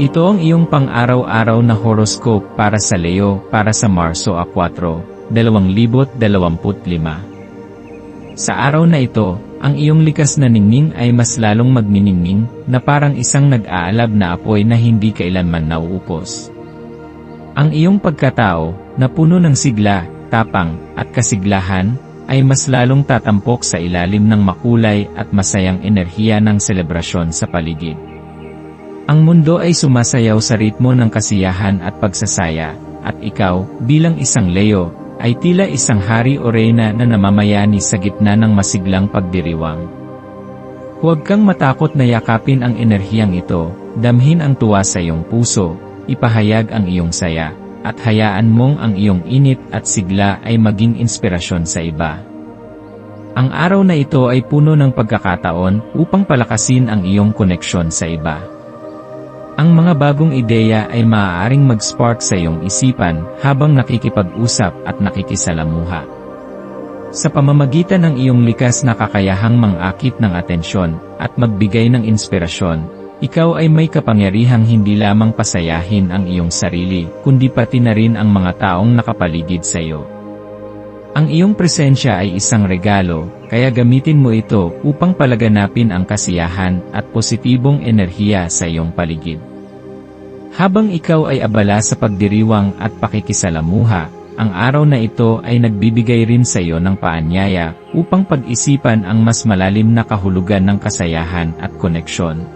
Ito ang iyong pang-araw-araw na horoscope para sa Leo para sa Marso a 4, 2025. Sa araw na ito, ang iyong likas na ningning ay mas lalong magniningning na parang isang nag-aalab na apoy na hindi kailanman nauupos. Ang iyong pagkatao, na puno ng sigla, tapang, at kasiglahan, ay mas lalong tatampok sa ilalim ng makulay at masayang enerhiya ng selebrasyon sa paligid. Ang mundo ay sumasayaw sa ritmo ng kasiyahan at pagsasaya, at ikaw, bilang isang Leo, ay tila isang hari o reyna na namamayani sa gitna ng masiglang pagdiriwang. Huwag kang matakot na yakapin ang enerhiyang ito, damhin ang tuwa sa iyong puso, ipahayag ang iyong saya, at hayaan mong ang iyong init at sigla ay maging inspirasyon sa iba. Ang araw na ito ay puno ng pagkakataon upang palakasin ang iyong koneksyon sa iba. Ang mga bagong ideya ay maaaring mag-spark sa iyong isipan habang nakikipag-usap at nakikisalamuha. Sa pamamagitan ng iyong likas na kakayahang mangakit ng atensyon at magbigay ng inspirasyon, ikaw ay may kapangyarihang hindi lamang pasayahin ang iyong sarili, kundi pati na rin ang mga taong nakapaligid sa iyo. Ang iyong presensya ay isang regalo, kaya gamitin mo ito upang palaganapin ang kasiyahan at positibong enerhiya sa iyong paligid. Habang ikaw ay abala sa pagdiriwang at pakikisalamuha, ang araw na ito ay nagbibigay rin sa iyo ng paanyaya upang pag-isipan ang mas malalim na kahulugan ng kasayahan at koneksyon.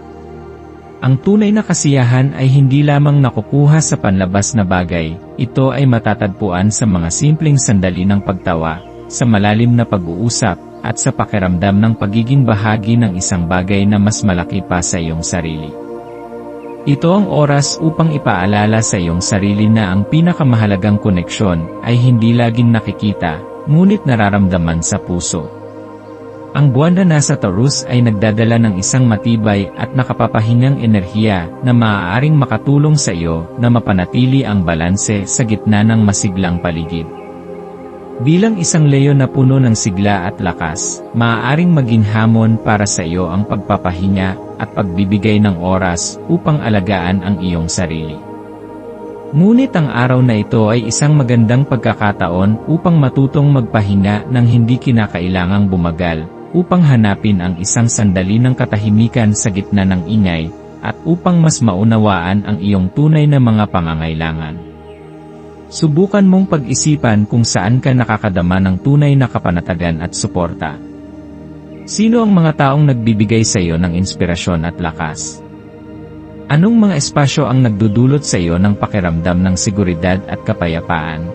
Ang tunay na kasiyahan ay hindi lamang nakukuha sa panlabas na bagay, ito ay matatagpuan sa mga simpleng sandali ng pagtawa, sa malalim na pag-uusap, at sa pakiramdam ng pagiging bahagi ng isang bagay na mas malaki pa sa iyong sarili. Ito ang oras upang ipaalala sa iyong sarili na ang pinakamahalagang koneksyon ay hindi laging nakikita, ngunit nararamdaman sa puso. Ang buwan na nasa Taurus ay nagdadala ng isang matibay at nakapapahingang enerhiya na maaaring makatulong sa iyo na mapanatili ang balanse sa gitna ng masiglang paligid. Bilang isang Leo na puno ng sigla at lakas, maaaring maging hamon para sa iyo ang pagpapahinga at pagbibigay ng oras upang alagaan ang iyong sarili. Ngunit ang araw na ito ay isang magandang pagkakataon upang matutong magpahinga ng hindi kinakailangang bumagal, upang hanapin ang isang sandali ng katahimikan sa gitna ng ingay, at upang mas maunawaan ang iyong tunay na mga pangangailangan. Subukan mong pag-isipan kung saan ka nakakadama ng tunay na kapanatagan at suporta. Sino ang mga taong nagbibigay sa iyo ng inspirasyon at lakas? Anong mga espasyo ang nagdudulot sa iyo ng pakiramdam ng seguridad at kapayapaan?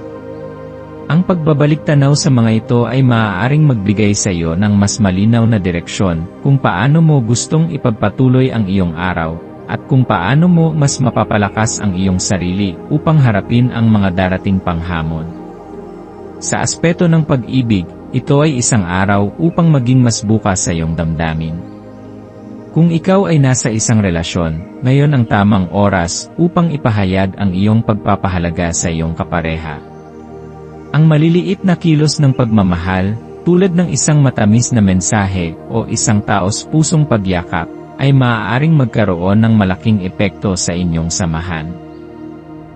Ang pagbabalik tanaw sa mga ito ay maaaring magbigay sa iyo ng mas malinaw na direksyon kung paano mo gustong ipagpatuloy ang iyong araw, at kung paano mo mas mapapalakas ang iyong sarili upang harapin ang mga darating panghamon. Sa aspeto ng pag-ibig, ito ay isang araw upang maging mas bukas sa iyong damdamin. Kung ikaw ay nasa isang relasyon, ngayon ang tamang oras upang ipahayag ang iyong pagpapahalaga sa iyong kapareha. Ang maliliit na kilos ng pagmamahal, tulad ng isang matamis na mensahe o isang taos pusong pagyakap, ay maaaring magkaroon ng malaking epekto sa inyong samahan.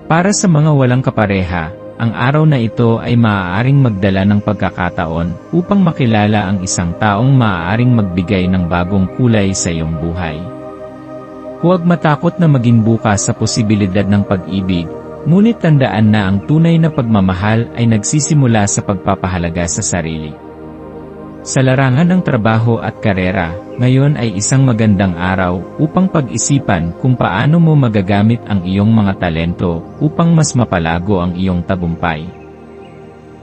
Para sa mga walang kapareha, ang araw na ito ay maaaring magdala ng pagkakataon upang makilala ang isang taong maaaring magbigay ng bagong kulay sa iyong buhay. Huwag matakot na maging bukas sa posibilidad ng pag-ibig, ngunit tandaan na ang tunay na pagmamahal ay nagsisimula sa pagpapahalaga sa sarili. Sa larangan ng trabaho at karera, ngayon ay isang magandang araw upang pag-isipan kung paano mo magagamit ang iyong mga talento upang mas mapalago ang iyong tagumpay.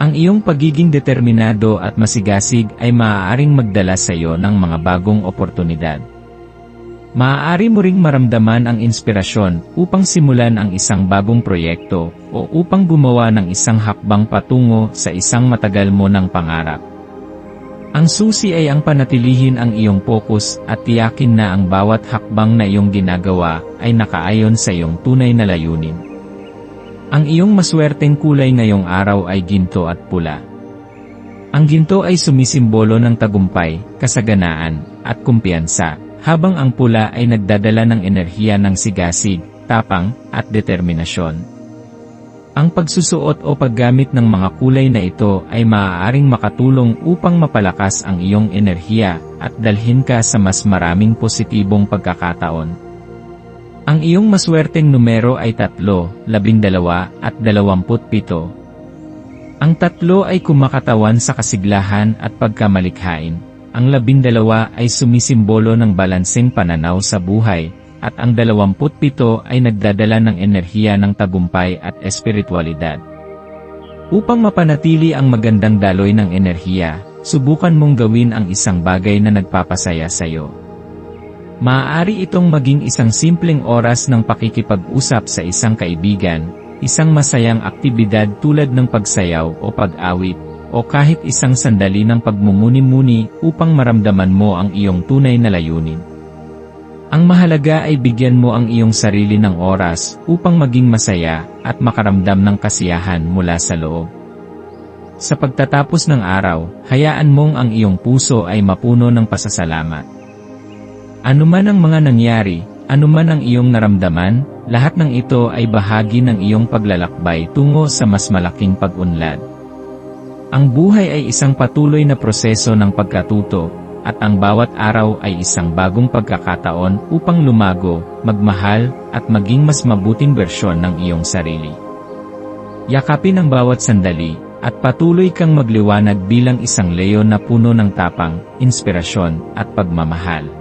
Ang iyong pagiging determinado at masigasig ay maaaring magdala sa iyo ng mga bagong oportunidad. Maaari mo ring maramdaman ang inspirasyon upang simulan ang isang bagong proyekto o upang gumawa ng isang hakbang patungo sa isang matagal mo ng pangarap. Ang susi ay ang panatilihin ang iyong focus at tiyakin na ang bawat hakbang na iyong ginagawa ay nakaayon sa iyong tunay na layunin. Ang iyong maswerteng kulay ngayong araw ay ginto at pula. Ang ginto ay sumisimbolo ng tagumpay, kasaganaan, at kumpiyansa, habang ang pula ay nagdadala ng enerhiya ng sigasig, tapang, at determinasyon. Ang pagsusuot o paggamit ng mga kulay na ito ay maaaring makatulong upang mapalakas ang iyong enerhiya at dalhin ka sa mas maraming positibong pagkakataon. Ang iyong maswerteng numero ay 3, 12 at 27. Ang tatlo ay kumakatawan sa kasiglahan at pagkamalikhain. Ang labindalawa ay sumisimbolo ng balanseng pananaw sa buhay, at ang 27 ay nagdadala ng enerhiya ng tagumpay at espiritualidad. Upang mapanatili ang magandang daloy ng enerhiya, subukan mong gawin ang isang bagay na nagpapasaya sa iyo. Maaari itong maging isang simpleng oras ng pakikipag-usap sa isang kaibigan, isang masayang aktibidad tulad ng pagsayaw o pag-awit, o kahit isang sandali ng pagmumuni-muni upang maramdaman mo ang iyong tunay na layunin. Ang mahalaga ay bigyan mo ang iyong sarili ng oras upang maging masaya at makaramdam ng kasiyahan mula sa loob. Sa pagtatapos ng araw, hayaan mong ang iyong puso ay mapuno ng pasasalamat. Ano man ang mga nangyari, ano man ang iyong naramdaman, lahat ng ito ay bahagi ng iyong paglalakbay tungo sa mas malaking pag-unlad. Ang buhay ay isang patuloy na proseso ng pagkatuto, at ang bawat araw ay isang bagong pagkakataon upang lumago, magmahal, at maging mas mabuting bersyon ng iyong sarili. Yakapin ang bawat sandali, at patuloy kang magliwanag bilang isang leon na puno ng tapang, inspirasyon, at pagmamahal.